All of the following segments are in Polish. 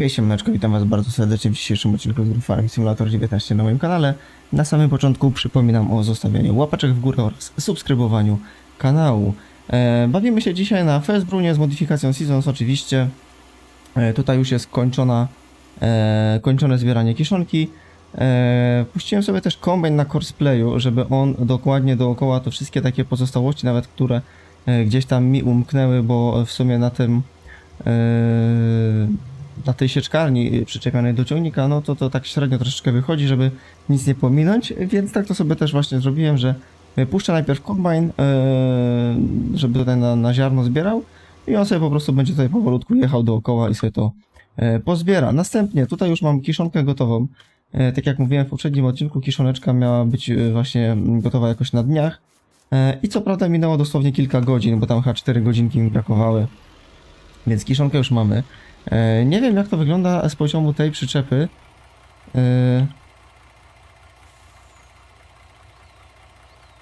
Hej siemaneczko, witam was bardzo serdecznie w dzisiejszym odcinku z Farming Simulator 19 na moim kanale. Na samym początku przypominam o zostawianiu łapeczek w górę oraz subskrybowaniu kanału. E, bawimy się dzisiaj na Festbrunie z modyfikacją Seasons oczywiście. E, tutaj już jest kończona, e, kończone zbieranie kiszonki. E, puściłem sobie też kombajn na courseplayu, żeby on dokładnie dookoła to wszystkie takie pozostałości, nawet które e, gdzieś tam mi umknęły, bo w sumie na tym e, na tej sieczkarni przyczepionej do ciągnika, no to to tak średnio troszeczkę wychodzi, żeby nic nie pominąć, więc tak to sobie też właśnie zrobiłem, że e, puszczę najpierw kombajn, e, żeby tutaj na, na ziarno zbierał i on sobie po prostu będzie tutaj powolutku jechał dookoła i sobie to pozbiera. Następnie tutaj już mam kiszonkę gotową. Tak jak mówiłem w poprzednim odcinku, kiszoneczka miała być właśnie gotowa jakoś na dniach. I co prawda minęło dosłownie kilka godzin, bo tam chyba 4 godzinki mi brakowały. Więc kiszonkę już mamy. E, Nie wiem jak to wygląda z poziomu tej przyczepy. E,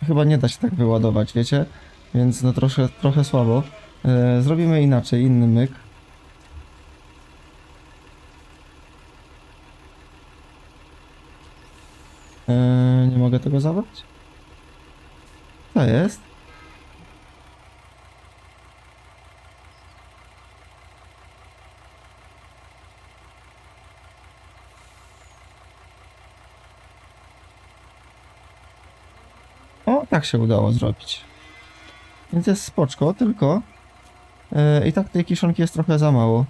Chyba nie da się tak wyładować, wiecie? Więc no troszkę, trochę słabo. E, Zrobimy inaczej, inny myk. Nie mogę tego zabrać? To jest. O, tak się udało zrobić. Więc jest spoczko, tylko e, i tak tej kiszonki jest trochę za mało.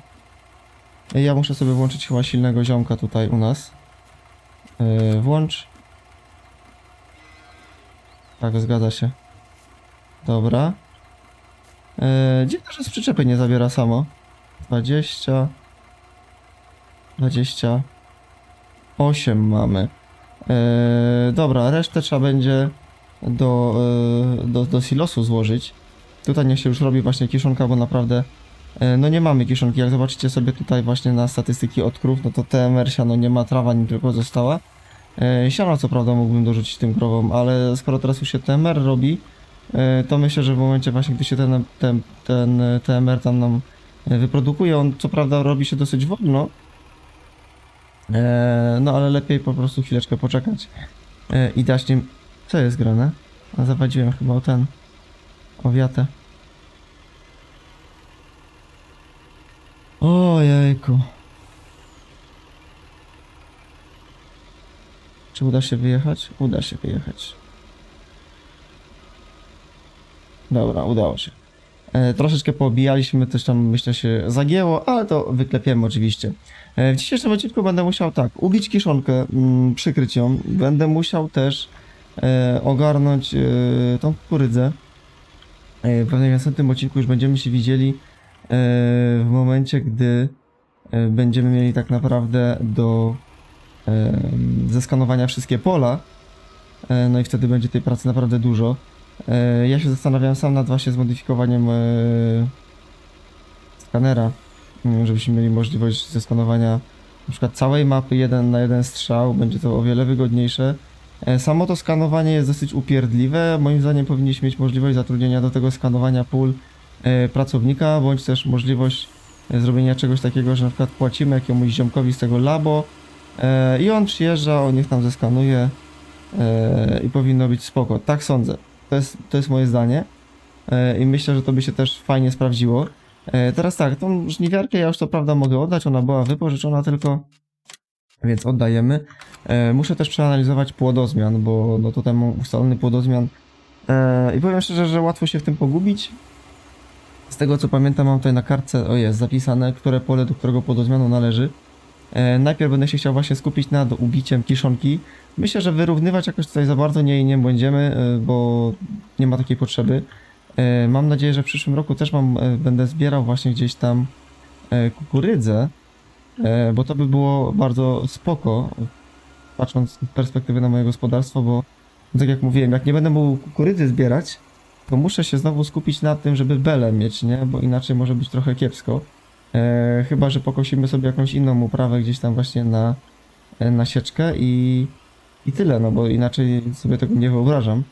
Ja muszę sobie włączyć chyba silnego ziomka tutaj u nas. E, włącz. Tak, zgadza się. Dobra. E, dziwne, że z przyczepy nie zabiera samo. 20. 28 mamy. E, dobra, resztę trzeba będzie do, e, do, do silosu złożyć. Tutaj niech się już robi właśnie kiszonka, bo naprawdę e, no nie mamy kiszonki. Jak zobaczycie sobie tutaj właśnie na statystyki od krów, no to TMR siano nie ma, trawa nim tylko została. E, Siano co prawda mógłbym dorzucić tym krowom, ale skoro teraz już się TMR robi, to myślę, że w momencie właśnie, gdy się ten, ten, ten TMR tam nam wyprodukuje, on co prawda robi się dosyć wolno, no ale lepiej po prostu chwileczkę poczekać i dać nim... Co jest grane? A zawadziłem chyba o ten... o wiatę. Ojejku. Czy uda się wyjechać? Uda się wyjechać. Dobra, udało się. E, troszeczkę poobijaliśmy, coś tam myślę się zagięło, ale to wyklepiemy oczywiście. E, w dzisiejszym odcinku będę musiał tak, ubić kiszonkę, mm, przykryć ją. Będę musiał też ogarnąć e, tą kukurydzę. E, w następnym odcinku już będziemy się widzieli e, w momencie, gdy e, będziemy mieli tak naprawdę do e, zeskanowania wszystkie pola. E, no i wtedy będzie tej pracy naprawdę dużo. E, ja się zastanawiałem sam nad właśnie zmodyfikowaniem e, skanera, mm, żebyśmy mieli możliwość zeskanowania na przykład całej mapy jeden na jeden strzał, będzie to o wiele wygodniejsze. E, Samo to skanowanie jest dosyć upierdliwe. Moim zdaniem powinniśmy mieć możliwość zatrudnienia do tego skanowania pól e, pracownika, bądź też możliwość e, zrobienia czegoś takiego, że na przykład płacimy jakiemuś ziomkowi z tego labo i on przyjeżdża, on niech nam zeskanuje i powinno być spoko. Tak sądzę. To jest, to jest moje zdanie i myślę, że to by się też fajnie sprawdziło. Teraz tak, tą żniwiarkę ja już to prawda mogę oddać, ona była wypożyczona tylko, więc oddajemy. E, muszę też przeanalizować płodozmian, bo no tutaj mam ustalony płodozmian e, i powiem szczerze, że łatwo się w tym pogubić. Z tego co pamiętam mam tutaj na kartce, o jest, zapisane, które pole do którego płodozmianu należy. E, najpierw będę się chciał właśnie skupić nad ubiciem kiszonki. Myślę, że wyrównywać jakoś tutaj za bardzo nie, nie będziemy, bo nie ma takiej potrzeby. Mam nadzieję, że w przyszłym roku też mam, będę zbierał właśnie gdzieś tam kukurydzę, bo to by było bardzo spoko, patrząc z perspektywy na moje gospodarstwo, bo tak jak mówiłem, jak nie będę mógł kukurydzy zbierać, to muszę się znowu skupić na tym, żeby belę mieć, nie? Bo inaczej może być trochę kiepsko. E, chyba, że pokosimy sobie jakąś inną uprawę gdzieś tam właśnie na, e, na sieczkę i, i tyle, no bo inaczej sobie tego nie wyobrażam.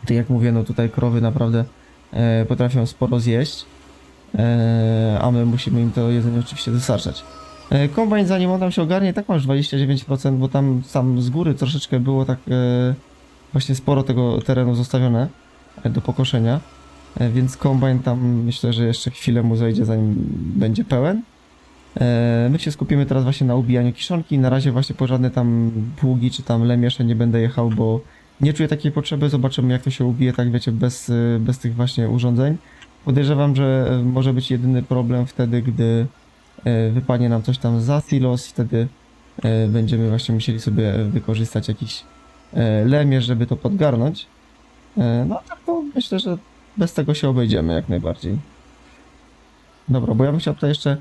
Tak jak mówię, no tutaj krowy naprawdę e, potrafią sporo zjeść, e, a my musimy im to jedzenie oczywiście dostarczać. E, Kombajn zanim on tam się ogarnie, tak masz 29%, bo tam sam z góry troszeczkę było tak e, właśnie sporo tego terenu zostawione e, do pokoszenia. Więc kombajn tam myślę, że jeszcze chwilę mu zajdzie zanim będzie pełen. My się skupimy teraz właśnie na ubijaniu kiszonki. Na razie właśnie po żadne tam pługi czy tam lemiesze nie będę jechał, bo nie czuję takiej potrzeby. Zobaczymy jak to się ubije, tak wiecie, bez, bez tych właśnie urządzeń. Podejrzewam, że może być jedyny problem wtedy, gdy wypadnie nam coś tam za silos wtedy e, będziemy właśnie musieli sobie wykorzystać jakiś e, lemierz, żeby to podgarnąć. E, No tak to myślę, że bez tego się obejdziemy jak najbardziej. Dobra, bo ja bym chciał tutaj jeszcze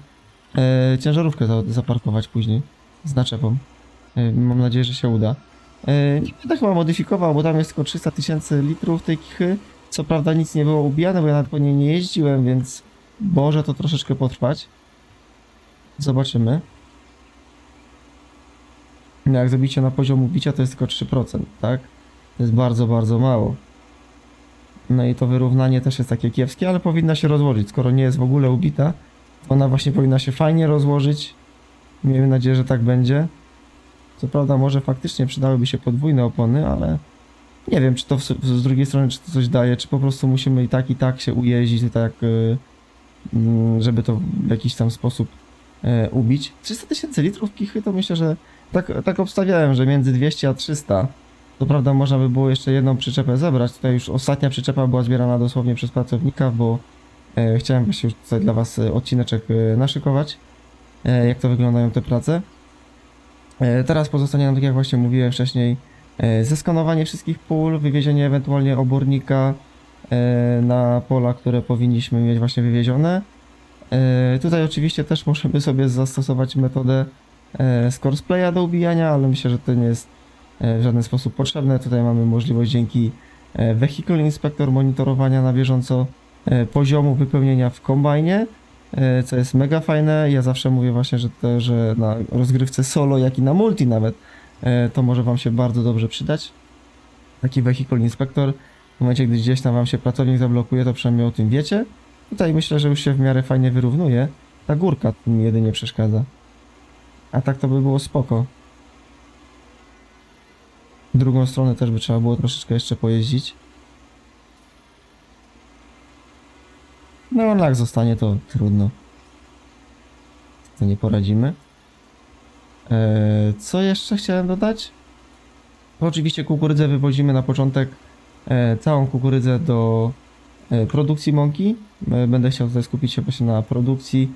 e, ciężarówkę za, zaparkować później z naczepą. E, mam nadzieję, że się uda. E, nie będę chyba modyfikował, bo tam jest tylko 300 tysięcy litrów tej kichy. Co prawda nic nie było ubijane, bo ja nawet po niej nie jeździłem, więc może to troszeczkę potrwać. Zobaczymy. No jak zrobicie na poziom ubicia, to jest tylko 3%, tak? To jest bardzo, bardzo mało. No i to wyrównanie też jest takie kiepskie, ale powinna się rozłożyć. Skoro nie jest w ogóle ubita, to ona właśnie powinna się fajnie rozłożyć. Miejmy nadzieję, że tak będzie. Co prawda, może faktycznie przydałyby się podwójne opony, ale nie wiem, czy to w, z drugiej strony, czy to coś daje, czy po prostu musimy i tak, i tak się ujeździć, tak, y, mm, żeby to w jakiś tam sposób e, ubić. 300 tysięcy litrów kichy to myślę, że tak, tak obstawiałem, że między 200 a 300. To prawda, można by było jeszcze jedną przyczepę zebrać. Tutaj już ostatnia przyczepa była zbierana dosłownie przez pracownika, bo e, chciałem właśnie już tutaj dla Was e, odcineczek e, naszykować, e, jak to wyglądają te prace. E, teraz pozostanie nam, tak jak właśnie mówiłem wcześniej, e, zeskanowanie wszystkich pól, wywiezienie ewentualnie obornika e, na pola, które powinniśmy mieć właśnie wywiezione. E, Tutaj oczywiście też możemy sobie zastosować metodę e, z courseplaya do ubijania, ale myślę, że to nie jest e, w żaden sposób potrzebne. Tutaj mamy możliwość dzięki Vehicle Inspector monitorowania na bieżąco poziomu wypełnienia w kombajnie, co jest mega fajne. Ja zawsze mówię właśnie, że, że na rozgrywce solo, jak i na multi nawet, to może Wam się bardzo dobrze przydać. Taki Vehicle Inspector. W momencie, gdy gdzieś tam Wam się pracownik zablokuje, to przynajmniej o tym wiecie. Tutaj myślę, że już się w miarę fajnie wyrównuje. Ta górka mi jedynie przeszkadza. A tak to by było spoko. Drugą stronę też by trzeba było troszeczkę jeszcze pojeździć. No, ale jak zostanie, to trudno. To nie poradzimy. Eee, co jeszcze chciałem dodać? Oczywiście kukurydzę wywozimy na początek e, całą kukurydzę do produkcji mąki. E, Będę chciał tutaj skupić się właśnie na produkcji.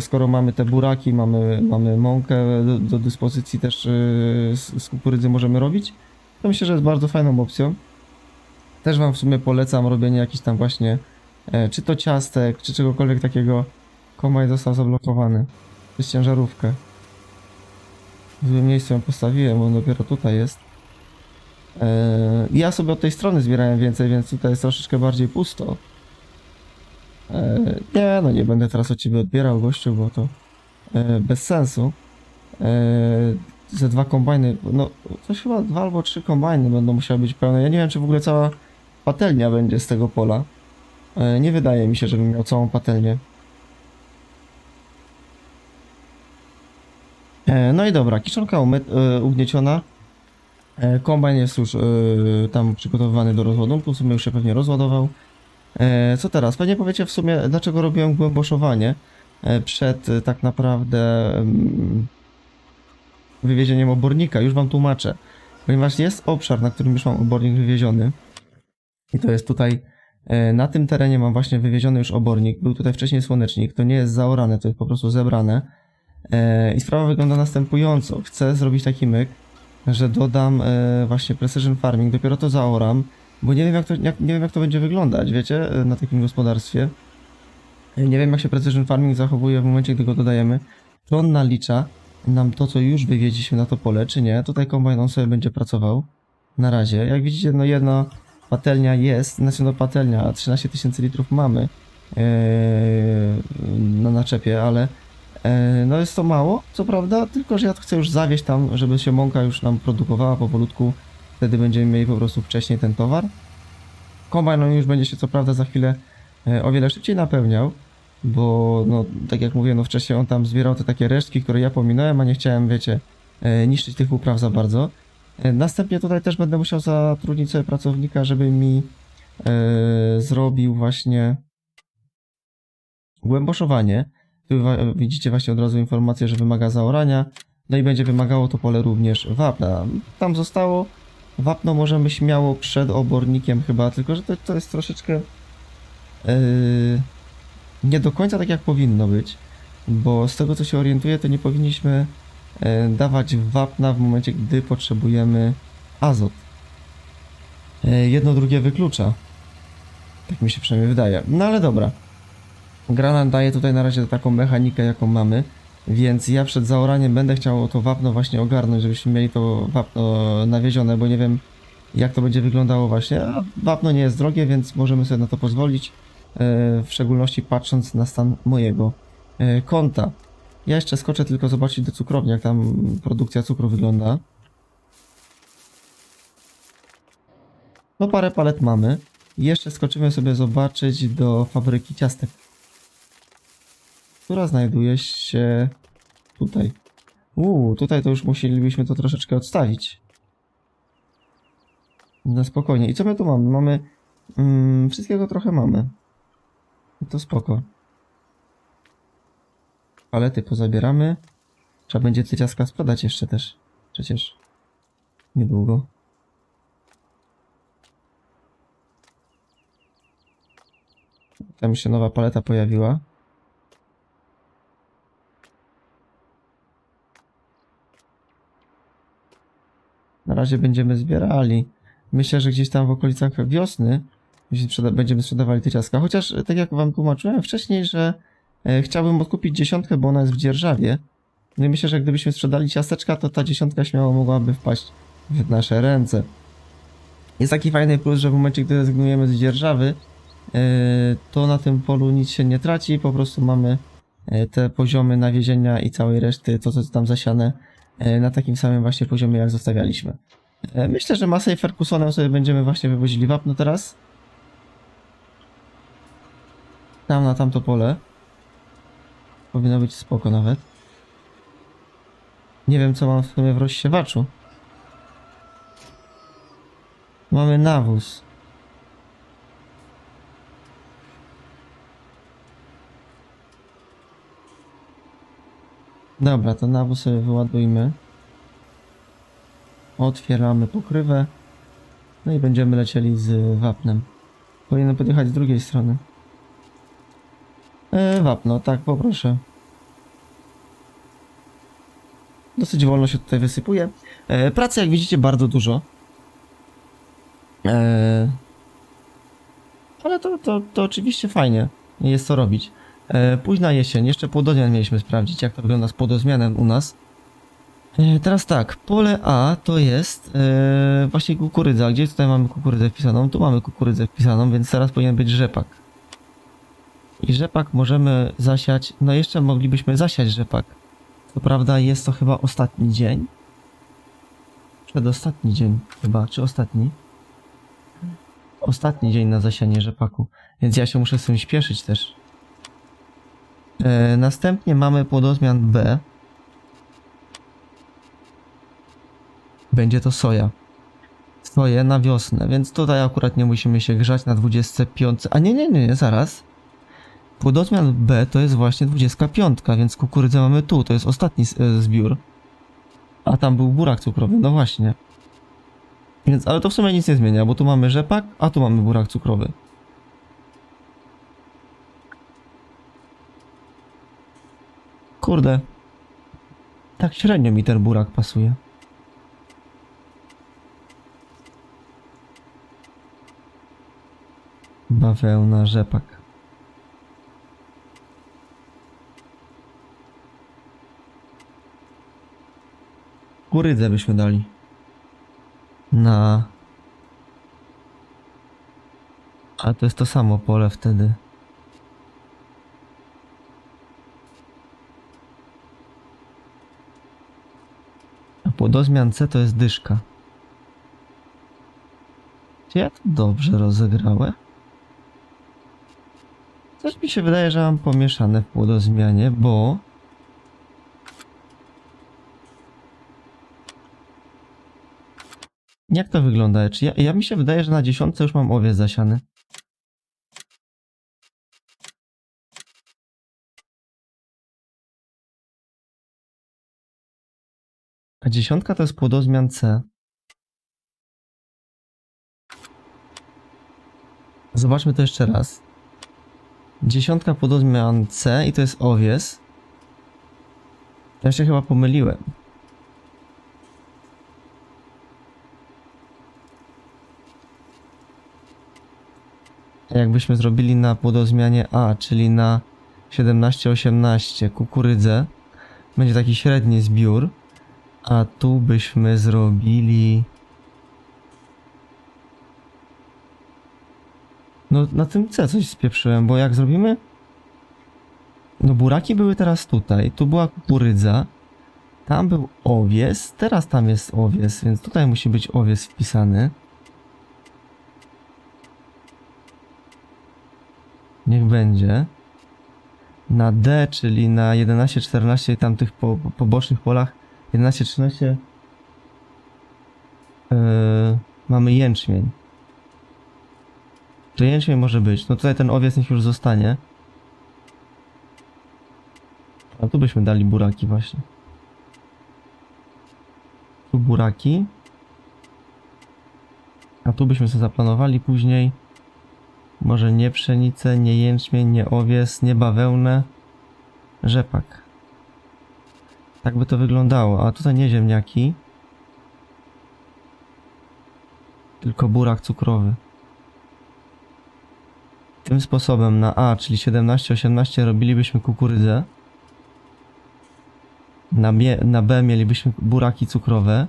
Skoro mamy te buraki, mamy, mamy mąkę do, do dyspozycji też e, z, kukurydzy możemy robić, to myślę, że jest bardzo fajną opcją. Też Wam w sumie polecam robienie jakichś tam właśnie, e, czy to ciastek, czy czegokolwiek takiego. Kombajn został zablokowany przez ciężarówkę. W złym miejscu ją postawiłem, on dopiero tutaj jest. E, Ja sobie od tej strony zbierałem więcej, więc tutaj jest troszeczkę bardziej pusto. E, Nie, no nie będę teraz od ciebie odbierał gościu, bo to e, bez sensu. Ze dwa kombajny, no coś chyba dwa albo trzy kombajny będą musiały być pełne. Ja nie wiem, czy w ogóle cała patelnia będzie z tego pola. Nie wydaje mi się, żebym miał całą patelnię. No i dobra, kiszonka ugnieciona. E, Kombajn jest już e, tam przygotowywany do rozładunku, w sumie już się pewnie rozładował. E, Co teraz? Pewnie powiecie w sumie, dlaczego robiłem głęboszowanie przed tak naprawdę wywiezieniem obornika. Już wam tłumaczę. Ponieważ jest obszar, na którym już mam obornik wywieziony. I to jest tutaj, na tym terenie mam właśnie wywieziony już obornik. Był tutaj wcześniej słonecznik, to nie jest zaorane, to jest po prostu zebrane. I sprawa wygląda następująco. Chcę zrobić taki myk, że dodam e, właśnie Precision Farming, dopiero to zaoram, bo nie wiem jak to, jak, nie wiem jak to będzie wyglądać, wiecie, e, na takim gospodarstwie. E, Nie wiem jak się Precision Farming zachowuje w momencie, gdy go dodajemy. Czy on nalicza nam to, co już wywieźliśmy na to pole, czy nie. Tutaj kombajn on sobie będzie pracował. Na razie. Jak widzicie, no jedna patelnia jest, znaczy no patelnia, a 13 tysięcy litrów mamy e, na naczepie, ale No jest to mało, co prawda, tylko że ja chcę już zawieźć tam, żeby się mąka już nam produkowała powolutku. Wtedy będziemy mieli po prostu wcześniej ten towar. Kombajn on już będzie się co prawda za chwilę e, o wiele szybciej napełniał. bo no, tak jak mówię, no wcześniej on tam zbierał te takie resztki, które ja pominąłem, a nie chciałem, wiecie, e, niszczyć tych upraw za bardzo. E, Następnie tutaj też będę musiał zatrudnić sobie pracownika, żeby mi e, zrobił właśnie głęboszowanie. Widzicie właśnie od razu informację, że wymaga zaorania. No i będzie wymagało to pole również wapna. Tam zostało. Wapno możemy śmiało przed obornikiem chyba, tylko że to, to jest troszeczkę yy, nie do końca tak jak powinno być, bo z tego co się orientuję, to nie powinniśmy yy, dawać wapna w momencie, gdy potrzebujemy azot. Yy, jedno drugie wyklucza. Tak mi się przynajmniej wydaje. No ale dobra. Gra nam daje tutaj na razie taką mechanikę, jaką mamy, więc ja przed zaoraniem będę chciał to wapno właśnie ogarnąć, żebyśmy mieli to wapno nawiezione, bo nie wiem jak to będzie wyglądało właśnie, a wapno nie jest drogie, więc możemy sobie na to pozwolić, e, w szczególności patrząc na stan mojego e, konta. Ja jeszcze skoczę tylko zobaczyć do cukrowni, jak tam produkcja cukru wygląda. No parę palet mamy. Jeszcze skoczymy sobie zobaczyć do fabryki ciastek która znajduje się tutaj. Uuu, tutaj to już musielibyśmy to troszeczkę odstawić. No spokojnie. I co my tu mamy? Mamy... Mm, wszystkiego trochę mamy. To spoko. Palety pozabieramy. Trzeba będzie te ciastka sprzedać jeszcze też. Przecież. Niedługo. Tam się nowa paleta pojawiła. Na razie będziemy zbierali. Myślę, że gdzieś tam w okolicach wiosny będziemy sprzedawali te ciastka. Chociaż, e, tak jak wam tłumaczyłem wcześniej, że e, chciałbym odkupić dziesiątkę, bo ona jest w dzierżawie. No i myślę, że gdybyśmy sprzedali ciasteczka, to ta dziesiątka śmiało mogłaby wpaść w nasze ręce. Jest taki fajny plus, że w momencie, gdy rezygnujemy z dzierżawy, e, to na tym polu nic się nie traci, po prostu mamy te poziomy nawiezienia i całej reszty, to co jest tam zasiane, na takim samym właśnie poziomie, jak zostawialiśmy. E, Myślę, że Masej Fergusonem sobie będziemy właśnie wywozili wapno teraz. Tam na tamto pole. Powinno być spoko nawet. Nie wiem co mam w sumie w rozsiewaczu. Mamy nawóz. Dobra, to nawóz sobie wyładujmy. Otwieramy pokrywę. No i będziemy lecieli z wapnem. Powinienem podjechać z drugiej strony. E, wapno, tak, poproszę. Dosyć wolno się tutaj wysypuje. E, pracy, jak widzicie, bardzo dużo. E, ale to, to, to oczywiście fajnie. Jest co robić. E, późna jesień, jeszcze płodozmian mieliśmy sprawdzić, jak to wygląda z płodozmianem u nas. E, Teraz tak, pole A to jest e, właśnie kukurydza. Gdzie tutaj mamy kukurydzę wpisaną? Tu mamy kukurydzę wpisaną, więc teraz powinien być rzepak. I rzepak możemy zasiać, no jeszcze moglibyśmy zasiać rzepak. Co prawda jest to chyba ostatni dzień. Przedostatni dzień chyba, czy ostatni? Ostatni dzień na zasianie rzepaku, więc ja się muszę z tym śpieszyć też. E, następnie mamy płodozmian B. będzie to soja. Soję na wiosnę, więc tutaj akurat nie musimy się grzać na 25. A nie, nie, nie, nie zaraz. Płodozmian B to jest właśnie 25, więc kukurydzę mamy tu, to jest ostatni e, zbiór. A tam był burak cukrowy, no właśnie. Więc, ale to w sumie nic nie zmienia, bo tu mamy rzepak, a tu mamy burak cukrowy. Kurde. Tak średnio mi ten burak pasuje. Bawełna, rzepak. Kurydzę byśmy dali. Na... A to jest to samo pole wtedy. A płodozmian C to jest dyszka. Czy ja to dobrze rozegrałem? Coś mi się wydaje, że mam pomieszane w płodozmianie, bo... Jak to wygląda? Czy ja, ja mi się wydaje, że na dziesiątce już mam owiec zasiany. A dziesiątka to jest płodozmian C. Zobaczmy to jeszcze raz. Dziesiątka płodozmian C i to jest owies. Ja się chyba pomyliłem. Jakbyśmy zrobili na płodozmianie A, czyli na 17-18 kukurydzę, będzie taki średni zbiór, a tu byśmy zrobili... No na tym C coś spieprzyłem, bo jak zrobimy... No buraki były teraz tutaj, tu była kukurydza, tam był owies, teraz tam jest owies, więc tutaj musi być owies wpisany. Niech będzie. Na D, czyli na 11-14 tamtych po, po, pobocznych polach 11-13 yy, mamy jęczmień. To jęczmień może być. No tutaj ten owiec niech już zostanie. A tu byśmy dali buraki właśnie. Tu buraki. A tu byśmy sobie zaplanowali później. Może nie pszenicę, nie jęczmień, nie owies, nie bawełnę. Rzepak. Tak by to wyglądało. A tutaj nie ziemniaki. Tylko burak cukrowy. Tym sposobem na A, czyli 17-18 robilibyśmy kukurydzę. Na B, na B mielibyśmy buraki cukrowe.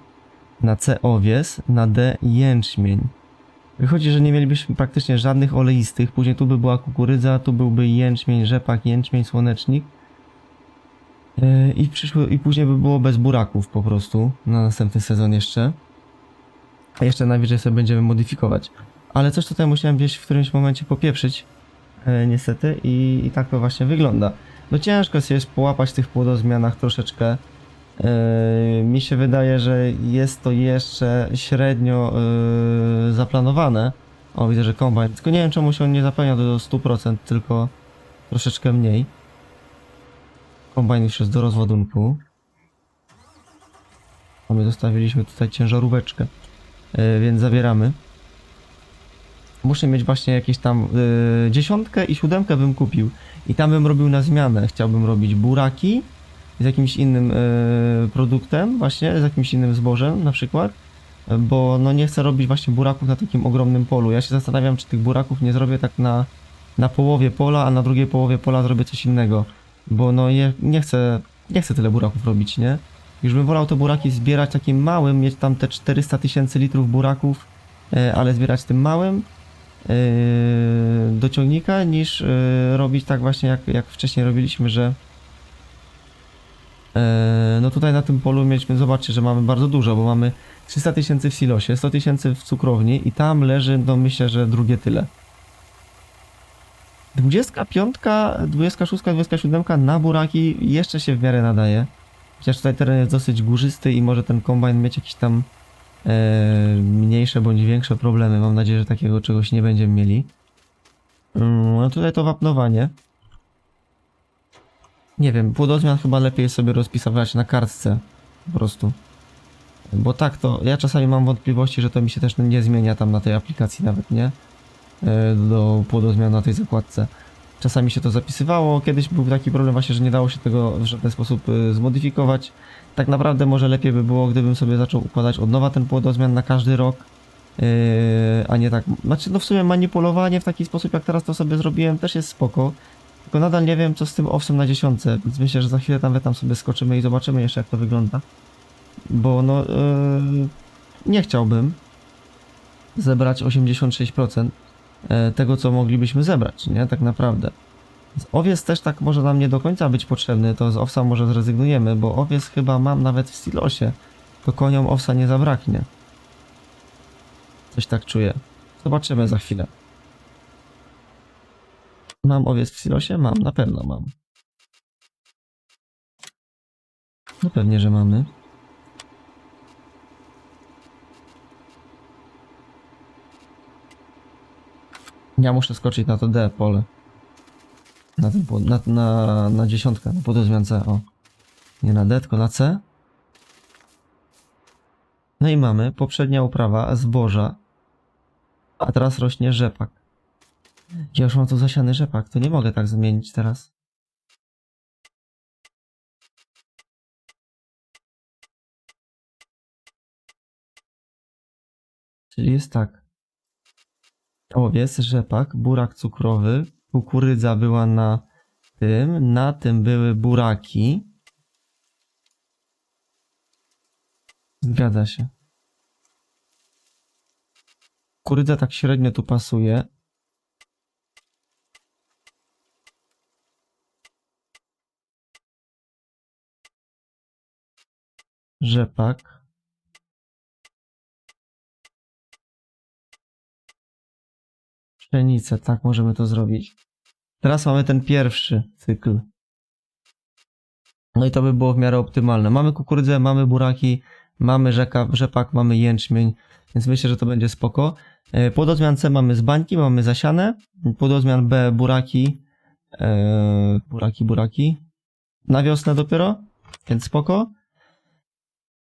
Na C owies. Na D jęczmień. Wychodzi, że nie mielibyśmy praktycznie żadnych oleistych. Później tu by była kukurydza, tu byłby jęczmień, rzepak, jęczmień, słonecznik. Yy, I, przyszły, I później by było bez buraków po prostu na następny sezon jeszcze. A jeszcze najwyżej sobie będziemy modyfikować. Ale coś tutaj musiałem gdzieś w którymś momencie popieprzyć. E, niestety i, i tak to właśnie wygląda. No ciężko jest połapać tych płodozmianach troszeczkę. E, mi się wydaje, że jest to jeszcze średnio e, zaplanowane. O, widzę, że kombajn. Tylko nie wiem, czemu się on nie zapełnia do 100%, tylko troszeczkę mniej. Kombajn już jest do rozładunku. A my zostawiliśmy tutaj ciężaróweczkę, e, więc zabieramy. Muszę mieć właśnie jakieś tam y, dziesiątkę i siódemkę bym kupił. I tam bym robił na zmianę. Chciałbym robić buraki z jakimś innym y, produktem, właśnie z jakimś innym zbożem na przykład. Bo no nie chcę robić właśnie buraków na takim ogromnym polu. Ja się zastanawiam, czy tych buraków nie zrobię tak na, na połowie pola, a na drugiej połowie pola zrobię coś innego. Bo no nie, nie chcę, nie chcę tyle buraków robić, nie? Już bym wolał te buraki zbierać takim małym, mieć tam te 400 tysięcy litrów buraków, e, ale zbierać tym małym yy, do ciągnika niż yy, robić tak właśnie jak, jak wcześniej robiliśmy, że no tutaj na tym polu mieliśmy, zobaczcie, że mamy bardzo dużo, bo mamy 300 tysięcy w silosie, 100 tysięcy w cukrowni i tam leży, no myślę, że drugie tyle. 25, 26, 27 na buraki jeszcze się w miarę nadaje. Chociaż tutaj teren jest dosyć górzysty i może ten kombajn mieć jakiś tam e, mniejsze bądź większe problemy. Mam nadzieję, że takiego czegoś nie będziemy mieli. Mm, No tutaj to wapnowanie. Nie wiem, płodozmian chyba lepiej sobie rozpisywać na kartce. Po prostu. Bo tak to, ja czasami mam wątpliwości, że to mi się też nie zmienia tam na tej aplikacji nawet, nie? E, Do płodozmian na tej zakładce. Czasami się to zapisywało, kiedyś był taki problem właśnie, że nie dało się tego w żaden sposób e, zmodyfikować. Tak naprawdę może lepiej by było, gdybym sobie zaczął układać od nowa ten płodozmian na każdy rok, yy, a nie tak. Znaczy, no w sumie manipulowanie w taki sposób, jak teraz to sobie zrobiłem, też jest spoko. Tylko nadal nie wiem, co z tym owsem na dziesiątce, więc myślę, że za chwilę tam, tam sobie skoczymy i zobaczymy jeszcze, jak to wygląda. Bo no, yy, nie chciałbym zebrać 86% e, tego, co moglibyśmy zebrać, nie? Tak naprawdę. Z owiec też tak może nam nie do końca być potrzebny, to z owsa może zrezygnujemy, bo owiec chyba mam nawet w silosie. To koniom owsa nie zabraknie. Coś tak czuję. Zobaczymy za chwilę. Mam owiec w silosie? Mam, na pewno mam. No pewnie, że mamy. Ja muszę skoczyć na to D pole. Na, po- na, na, na dziesiątkę, na podozmian C, o. Nie na D, tylko na C. No i mamy poprzednia uprawa zboża, a teraz rośnie rzepak. Ja już mam tu zasiany rzepak, to nie mogę tak zmienić teraz. Czyli jest tak. Owiec, rzepak, burak cukrowy, kukurydza była na tym, na tym były buraki. Zgadza się. Kukurydza tak średnio tu pasuje. Rzepak. Pszenicę, tak możemy to zrobić. Teraz mamy ten pierwszy cykl. No i to by było w miarę optymalne. Mamy kukurydzę, mamy buraki, mamy rzeka, rzepak, mamy jęczmień, więc myślę, że to będzie spoko. E, Pododmian C mamy z bańki, mamy zasiane. Pododmian B buraki, e, buraki, buraki. Na wiosnę dopiero, więc spoko.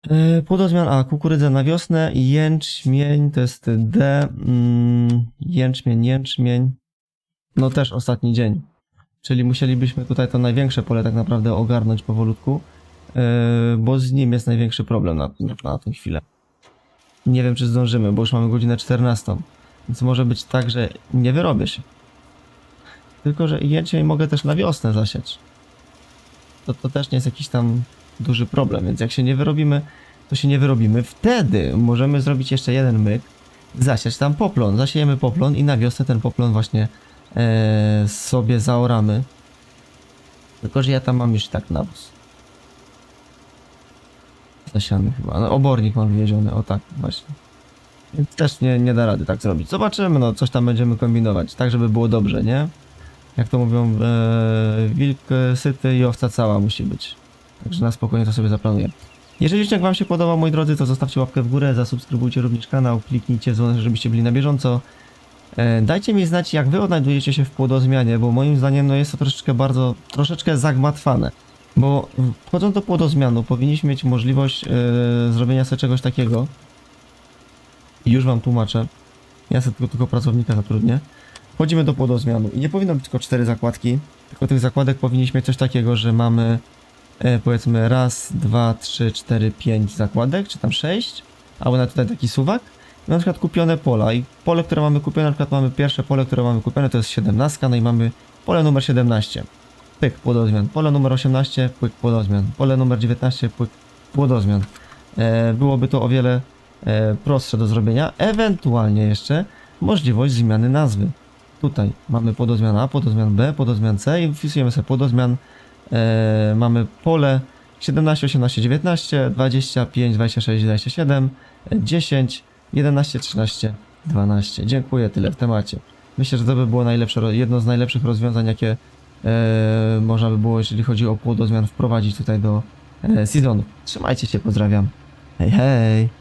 E, Pododmian A, kukurydzę na wiosnę, jęczmień to jest D, mm, jęczmień, jęczmień. No też ostatni dzień. Czyli musielibyśmy tutaj to największe pole tak naprawdę ogarnąć powolutku, yy, bo z nim jest największy problem na, na tę chwilę. Nie wiem, czy zdążymy, bo już mamy godzinę 14. Więc może być tak, że nie wyrobię się. Tylko, że jęczmień mogę też na wiosnę zasiać. To, to też nie jest jakiś tam duży problem, więc jak się nie wyrobimy, to się nie wyrobimy. Wtedy możemy zrobić jeszcze jeden myk, zasiać tam poplon. Zasiejemy poplon i na wiosnę ten poplon właśnie e, sobie zaoramy. Tylko, że ja tam mam już i tak nawóz. Zasiany chyba. No, obornik mam wieziony, o tak, właśnie. Więc też nie, nie da rady tak zrobić. Zobaczymy, no coś tam będziemy kombinować, tak żeby było dobrze, nie? Jak to mówią, e, wilk syty i owca cała musi być. Także na spokojnie to sobie zaplanuję. Jeżeli odcinek Wam się podobał, moi drodzy, to zostawcie łapkę w górę, zasubskrybujcie również kanał, kliknijcie w dzwonek, żebyście byli na bieżąco. E, Dajcie mi znać, jak wy odnajdujecie się w płodozmianie, bo moim zdaniem no jest to troszeczkę bardzo, troszeczkę zagmatwane. Bo wchodząc do płodozmianu powinniśmy mieć możliwość e, zrobienia sobie czegoś takiego. I już wam tłumaczę. Ja sobie tylko, tylko pracownika zatrudnię. Wchodzimy do płodozmianu i nie powinno być tylko cztery zakładki, tylko tych zakładek powinniśmy mieć coś takiego, że mamy powiedzmy raz, dwa, trzy, cztery, pięć zakładek, czy tam sześć, albo na tutaj taki suwak na przykład kupione pola. I pole, które mamy kupione, na przykład mamy pierwsze pole, które mamy kupione, to jest 17, no i mamy pole numer 17, pyk, płodozmian, pole numer 18, pyk, płodozmian, pole numer 19, pyk, płodozmian. E, byłoby to o wiele e, prostsze do zrobienia, ewentualnie jeszcze możliwość zmiany nazwy. Tutaj mamy podozmian A, podozmian B, podozmian C i wpisujemy sobie podozmian, e, mamy pole 17, 18, 19, 25, 26, 27, e, 10, 11, 13, 12. Dziękuję, tyle w temacie. Myślę, że to by było najlepsze, jedno z najlepszych rozwiązań, jakie e, można by było, jeżeli chodzi o płodozmian, wprowadzić tutaj do e, sezonu. Trzymajcie się, pozdrawiam. Hej, hej!